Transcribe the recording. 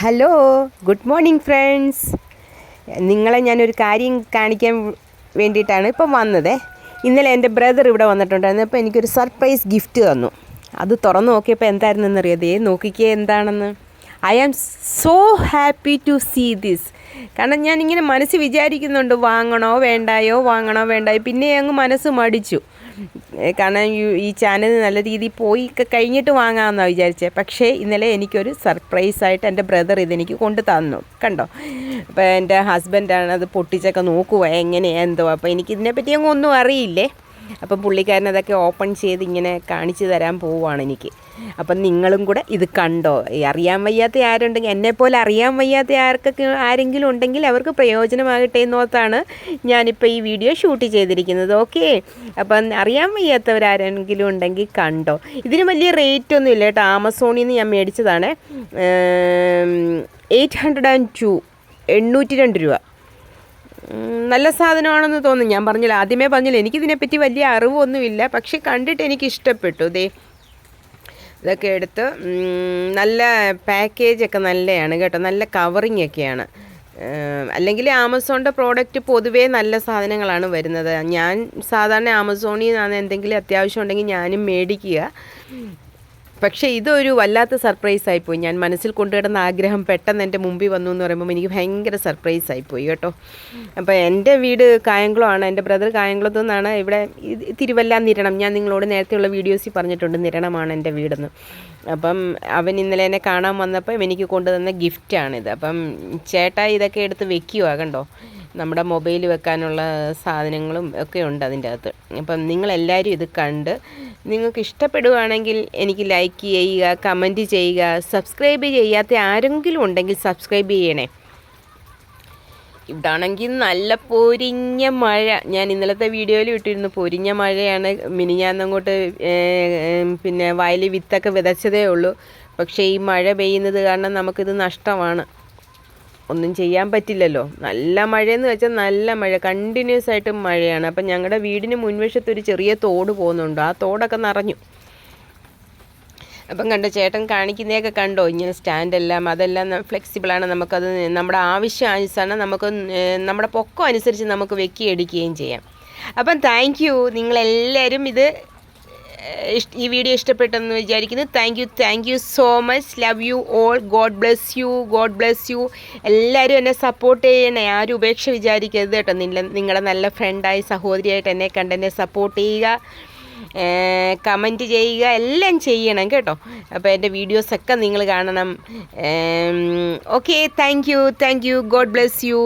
Hello good morning friends നിങ്ങളെ ഞാനൊരു കാര്യം കാണിക്കാൻ വേണ്ടിയിട്ടാണ് ഇപ്പം വന്നത്. ഇന്നലെ എന്റെ ബ്രദർ ഇവിടെ വന്നിട്ടുണ്ടായിരുന്നു. അപ്പോൾ എനിക്കൊരു സർപ്രൈസ് ഗിഫ്റ്റ് തന്നു. അത് തുറന്നു നോക്കിയപ്പോൾ എന്തായിരുന്നു അറിയാതെ നോക്കിക്കേ എന്താണെന്ന്. I am so happy to see this കാരണം ഞാൻ ഇങ്ങനെ മനസ്സ് വിചാരിക്കുന്നുണ്ട് വാങ്ങണോ വേണ്ടായോ വാങ്ങണോ വേണ്ടായോ? പിന്നെ അങ്ങ് മനസ്സ് മടിച്ചു. കാരണം ഈ- ചാനൽ നല്ല രീതിയിൽ പോയി കഴിഞ്ഞിട്ട് വാങ്ങാമെന്നാണ് വിചാരിച്ചത് പക്ഷേ ഇന്നലെ എനിക്കൊരു സർപ്രൈസായിട്ട് എന്റെ ബ്രദർ ഇതെനിക്ക് കൊണ്ടു തന്നു. കണ്ടോ? അപ്പോൾ എന്റെ ഹസ്ബൻഡാണ് അത് പൊട്ടിച്ചൊക്കെ നോക്കുക എങ്ങനെയാ എന്തോ അപ്പോൾ എനിക്കിതിനെപ്പറ്റി അങ്ങ് ഒന്നും അറിയില്ലേ? അപ്പം പുള്ളിക്കാരൻ അതൊക്കെ ഓപ്പൺ ചെയ്ത് ഇങ്ങനെ കാണിച്ചു തരാൻ പോവുകയാണ് എനിക്ക്. അപ്പം നിങ്ങളും കൂടെ ഇത് കണ്ടോ? അറിയാൻ വയ്യാത്ത ആരുണ്ടെങ്കിൽ എന്നെപ്പോലെ അറിയാൻ വയ്യാത്ത ആർക്കൊക്കെ ആരെങ്കിലും ഉണ്ടെങ്കിൽ അവർക്ക് പ്രയോജനമാകട്ടെ എന്നോർത്താണ് ഞാനിപ്പോൾ ഈ വീഡിയോ ഷൂട്ട് ചെയ്തിരിക്കുന്നത്. ഓക്കെ? അപ്പം അറിയാൻ വയ്യാത്തവരാരെങ്കിലും ഉണ്ടെങ്കിൽ കണ്ടോ? ഇതിന് വലിയ റേറ്റ് ഒന്നും ഇല്ല കേട്ടോ. ആമസോണിൽ നിന്ന് ഞാൻ മേടിച്ചതാണ്. എയ്റ്റ് ഹൺഡ്രഡ് ആൻഡ് ടു എണ്ണൂറ്റി രണ്ട് രൂപ. നല്ല സാധനമാണെന്ന് തോന്നുന്നു. ഞാൻ പറഞ്ഞില്ല ആദ്യമേ പറഞ്ഞില്ല എനിക്കിതിനെപ്പറ്റി വലിയ അറിവൊന്നുമില്ല. പക്ഷെ കണ്ടിട്ട് എനിക്ക് ഇഷ്ടപ്പെട്ടു ദേ ഇതൊക്കെ എടുത്ത് നല്ല പാക്കേജൊക്കെ നല്ലതാണ് കേട്ടോ. നല്ല കവറിങ് ഒക്കെയാണ് അല്ലെങ്കിൽ ആമസോണിന്റെ പ്രോഡക്റ്റ് പൊതുവേ നല്ല സാധനങ്ങളാണ് വരുന്നത്. ഞാൻ സാധാരണ ആമസോണിൽ നിന്നാണ് എന്തെങ്കിലും അത്യാവശ്യം ഉണ്ടെങ്കിൽ ഞാനും മേടിക്കുക. പക്ഷേ ഇതൊരു വല്ലാത്ത സർപ്രൈസ് ആയിപ്പോയി ഞാൻ മനസ്സിൽ കൊണ്ടുവരുന്ന ആഗ്രഹം പെട്ടെന്ന് എന്റെ മുമ്പിൽ വന്നു എന്ന് പറയുമ്പോൾ എനിക്ക് ഭയങ്കര സർപ്രൈസ് ആയിപ്പോയി കേട്ടോ. അപ്പോൾ എന്റെ വീട് കായംകുളമാണ് എന്റെ ബ്രദർ കായംകുളത്തു നിന്നാണ് ഇവിടെ തിരുവല്ല നിരണം. ഞാൻ നിങ്ങളോട് നേരത്തെയുള്ള വീഡിയോസിൽ പറഞ്ഞിട്ടുണ്ട് നിരണമാണ് എന്റെ വീടെന്ന്. അപ്പം അവൻ ഇന്നലെ എന്നെ കാണാൻ വന്നപ്പോൾ എനിക്ക് കൊണ്ടുതന്ന ഗിഫ്റ്റാണിത്. അപ്പം ചേട്ടാ ഇതൊക്കെ എടുത്ത് വെക്കുക കണ്ടോ? നമ്മുടെ മൊബൈൽ വെക്കാനുള്ള സാധനങ്ങളും ഒക്കെ ഉണ്ട് അതിന്റെ അകത്ത്. അപ്പം നിങ്ങളെല്ലാവരും ഇത് കണ്ട് നിങ്ങൾക്ക് ഇഷ്ടപ്പെടുകയാണെങ്കിൽ എനിക്ക് ലൈക്ക് ചെയ്യുക കമന്റ് ചെയ്യുക സബ്സ്ക്രൈബ് ചെയ്യാത്ത ആരെങ്കിലും ഉണ്ടെങ്കിൽ സബ്സ്ക്രൈബ് ചെയ്യണേ. ഇവിടാണെങ്കിൽ നല്ല പൊരിഞ്ഞ മഴ. ഞാൻ ഇന്നലത്തെ വീഡിയോയിൽ ഇട്ടിരുന്നു. പൊരിഞ്ഞ മഴയാണ്. മിനിഞ്ഞാന്നങ്ങോട്ട് പിന്നെ വയലിൽ വിത്തൊക്കെ വിതച്ചതേ ഉള്ളൂ. പക്ഷേ ഈ മഴ പെയ്യുന്നത് കാരണം നമുക്കിത് നഷ്ടമാണ്. ഒന്നും ചെയ്യാൻ പറ്റില്ലല്ലോ. നല്ല മഴയെന്ന് വെച്ചാൽ നല്ല മഴ. കണ്ടിന്യൂസ് ആയിട്ട് മഴയാണ്. അപ്പം ഞങ്ങളുടെ വീടിന് മുൻവശത്ത് ഒരു ചെറിയ തോട് പോകുന്നുണ്ട്. ആ തോടൊക്കെ നിറഞ്ഞു. അപ്പം കണ്ടോ ചേട്ടൻ കാണിക്കുന്നതൊക്കെ കണ്ടോ? ഇങ്ങനെ സ്റ്റാൻഡെല്ലാം അതെല്ലാം ഫ്ലെക്സിബിളാണ് നമുക്കത് നമ്മുടെ ആവശ്യം അനുസരണം നമുക്ക് നമ്മുടെ പൊക്കം അനുസരിച്ച് നമുക്ക് വെക്കി എടുക്കുകയും ചെയ്യാം. അപ്പം താങ്ക് യു. നിങ്ങളെല്ലാവരും ഇത് ഈ വീഡിയോ ഇഷ്ടപ്പെട്ടെന്ന് വിചാരിക്കുന്നു. Thank you thank you so much love you all God bless you God bless you എല്ലാവരും എന്നെ സപ്പോർട്ട് ചെയ്യണേ. ആരും ഉപേക്ഷ വിചാരിക്കരുത് കേട്ടോ. നിങ്ങളെ നിങ്ങളുടെ നല്ല ഫ്രണ്ടായി സഹോദരിയായിട്ട് എന്നെ കണ്ടെന്നെ സപ്പോർട്ട് ചെയ്യുക. കമന്റ് ചെയ്യുക. എല്ലാം ചെയ്യണം കേട്ടോ. അപ്പോൾ എന്റെ വീഡിയോസൊക്കെ നിങ്ങൾ കാണണം. Okay thank you thank you God bless you